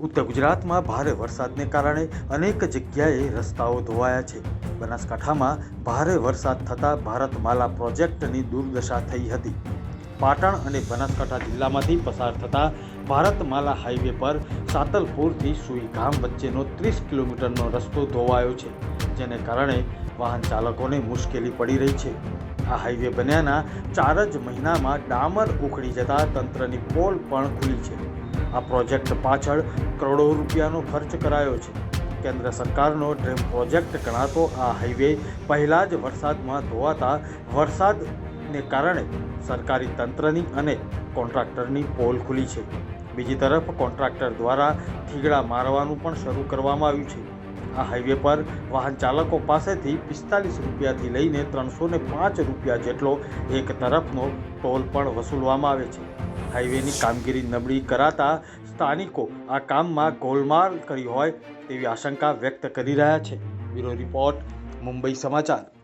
ઉત્તર ગુજરાતમાં ભારે વરસાદને કારણે અનેક જગ્યાએ રસ્તાઓ ધોવાયા છે. બનાસકાંઠામાં ભારે વરસાદ થતાં ભારતમાલા પ્રોજેક્ટની દુર્દશા થઈ હતી. પાટણ અને બનાસકાંઠા જિલ્લામાંથી પસાર થતા ભારતમાલા હાઈવે પર સાતલપુરથી સુઈગામ વચ્ચેનો ત્રીસ કિલોમીટરનો રસ્તો ધોવાયો છે, જેને કારણે વાહન ચાલકોને મુશ્કેલી પડી રહી છે. આ હાઈવે બન્યાના ચાર જ મહિનામાં ડામર ઉખડી જતા તંત્રની પોલ પણ ખુલી છે. આ પ્રોજેક્ટ પાછળ કરોડો રૂપિયાનો ખર્ચ કરાયો છે. કેન્દ્ર સરકારનો ડ્રીમ પ્રોજેક્ટ ગણાતો આ હાઈવે પહેલાં જ વરસાદમાં ધોવાતા વરસાદને કારણે સરકારી તંત્રની અને કોન્ટ્રાક્ટરની પોલ ખુલી છે. બીજી તરફ કોન્ટ્રાક્ટર દ્વારા થીગડા મારવાનું પણ શરૂ કરવામાં આવ્યું છે. આ હાઈવે પર વાહન ચાલકો પાસેથી પિસ્તાલીસ રૂપિયાથી લઈને ત્રણસો પાંચ રૂપિયા જેટલો એક તરફનો ટોલ પણ વસૂલવામાં આવે છે. હાઈવેની કામગીરી નબળી કરાતા સ્થાનિકો આ કામમાં ગોલમાલ કરી હોય તેવી આશંકા વ્યક્ત કરી રહ્યા છે. બ્યુરો રિપોર્ટ, મુંબઈ સમાચાર.